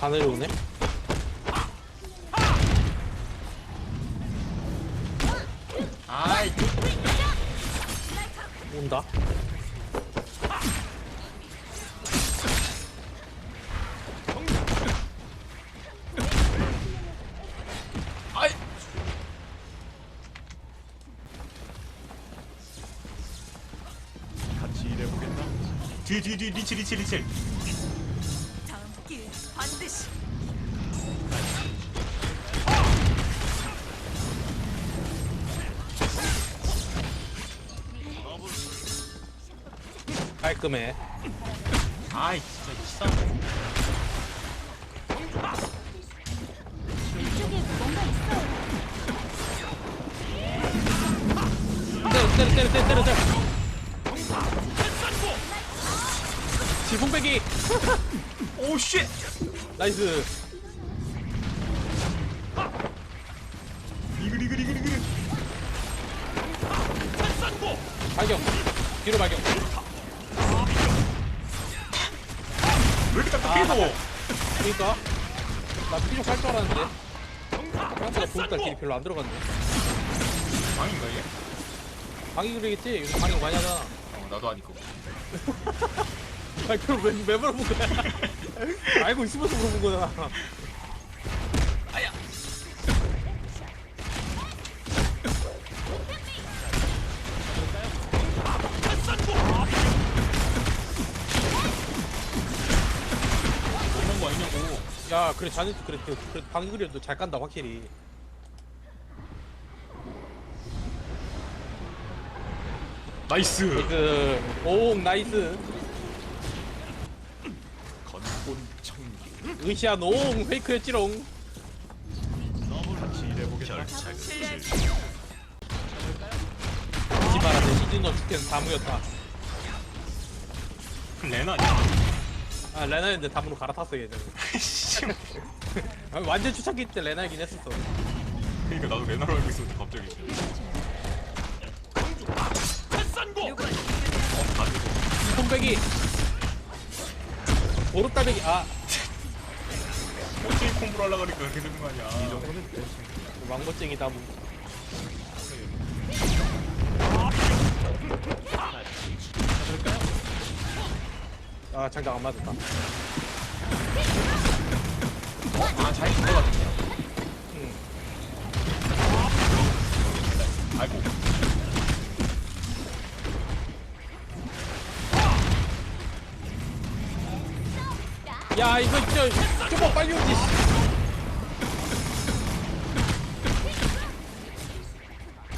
다 내려오네. 아이 온다. 아이 같이 일해보겠나? 뒤뒤뒤 리치 리치 리치 반드시 깔끔해. 아이 진짜 치사 이쪽에 뭔가 있어요. 때려 때려 때려 때려 때려 때려. 지붕 빼기. 오쉣 나이스. 이글 이글 이글 이글 발격. 뒤로 발격. 왜 이렇게 딱딱해서 그러니까 나 피좀 할줄 알았는데. 생각보다 보니까 길이 별로 안 들어갔네. 방인가 얘? 방이 그러겠지? 요즘 방이 많이 하잖아. 어 나도 하니까 아니 그럼 왜, 왜 물어본 거야? 알고 있으면서 물어본 거잖아. 아야 너무한 거 아니냐고 야 그래 자네도 그래 그, 그래 방이 그려도 잘 깐다 확실히. 나이스 그, 오 나이스. 으쌰 농 페이크였지롱. 같이 일해보겠나? 지바라데 시즌 업 축제는 다무였다. 레나? 아 레나였는데 다무로 갈아탔어 얘는. 아, 완전 추천기 때 레나이긴 했었어. 그러니까 나도 레나로 알고 있었는데 갑자기 어 가지고 손빼기. 보름따배기 아 호칭 콤보를 하려고 하니까 그렇게 되는 거 아니야 이 정도면 돼. 망고쟁이 다무. 아 장작 안 맞았다. 아잘 된거 같은데 응. 아이고 야 이거 진짜 좀만 빨리 오지.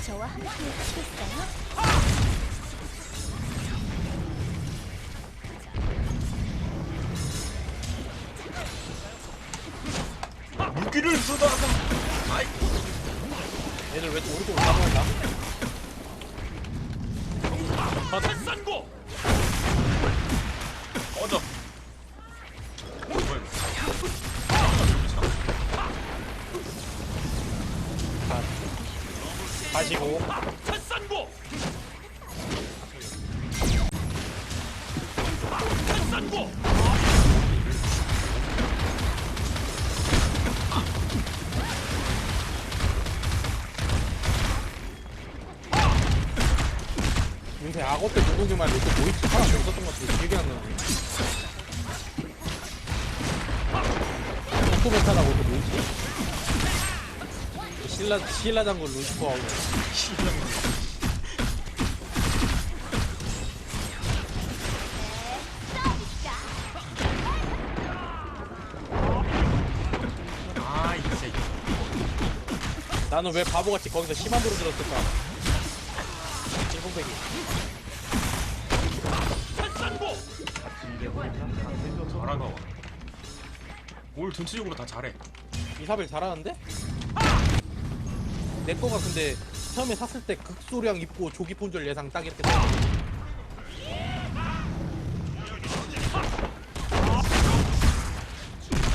저와 함께 하시겠어요? 물기를 쏟아서 아이 얘들 왜 오른쪽으로? 싼거 꺼져 45 고 고! 요새 악어 때 누군지만 이렇게 보이지 하나 없었던 것 같은데 기억이 안 나네. 아! 토크 베타라고 그 뭐지? 신라 신라 장군 루시퍼하고 아이 진짜 나는 왜 바보같이 거기서 심한 도로 들었을까? 일본백이 잘하나 올 전체적으로 다 잘해 이사벨 잘하는데? 내 거가 근데 처음에 샀을 때 극소량 입고 조기 본절 예상 딱 이렇게 써.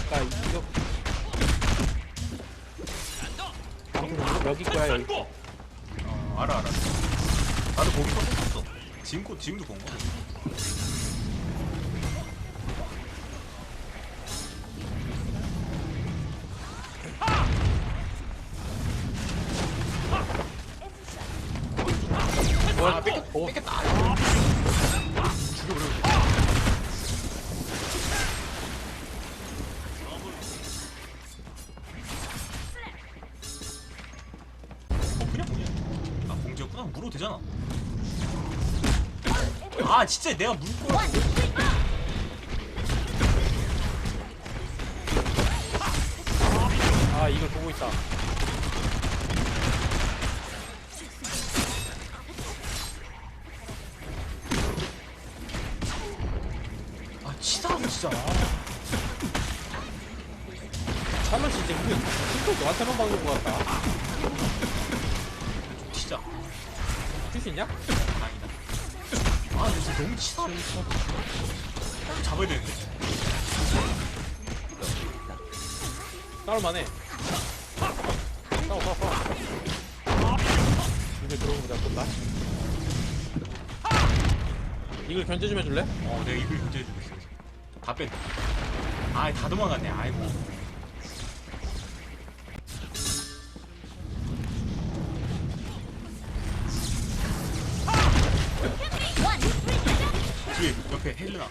그러니까 이거 여기 거야 여기 거. 어 알아 알아 나도 거기서 썼었어 지금 지금도 본 거 야아 진짜 내가 물 거야. 아 이걸 보고 있다 아 치사하고 진짜. 이제 우리 또 너한테만 박는 것 같다 진짜. 뛸수 있냐? 다행이다. 아 진짜 너무 치사해. 잡아야 되는데. 싸울만해 싸워 싸워 싸워 이걸 들어오면 내가 쏜다 이걸 견제 좀 해줄래? 어 내가 이걸 견제해주고 있어. 다 뺐다. 아 다 도망갔네. 아이고. 옆에 헬레나.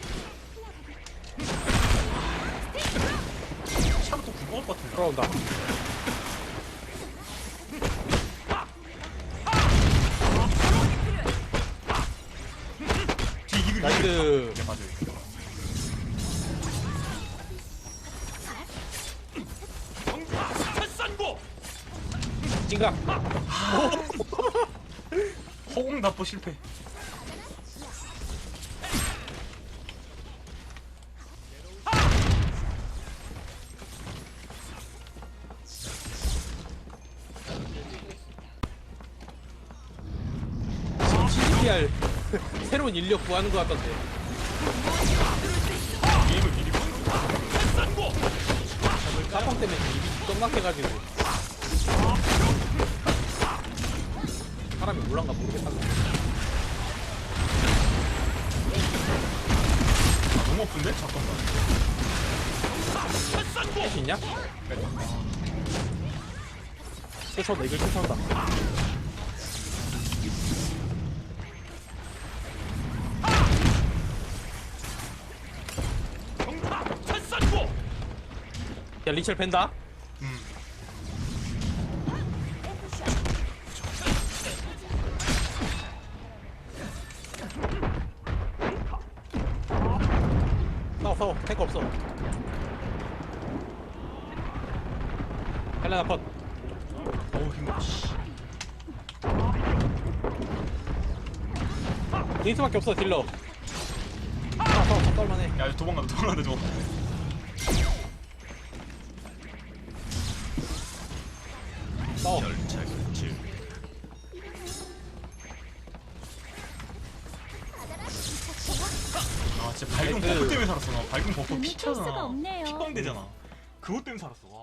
차로 또것 같은데. 돌아온다 뒤에 이글 이글. 나이스 찡각 허공 납보 실패. 새로운 인력 구하는 것 같던데 깜빡 때문에 입이 떡락해가지고 사람이 몰란가 모르겠다 아, 너무 아픈데? 잠깐만. 할수 있냐? 쫓아온다 이걸 쫓아온다 야 리첼 팬다 음. 싸워 싸워 탱크 없어 헬레나 컷 어우 힘들어. 씨. 데이트밖에 없어 딜러 싸워 싸워 싸울만해 야 도망간다 도망간다 도망간다. 싸워 열차가 질아 진짜 밝은. 버프 때문에 살았어. 나 밝은 버프 피차잖아. 픽방 되잖아. 그것 때문에 살았어. 와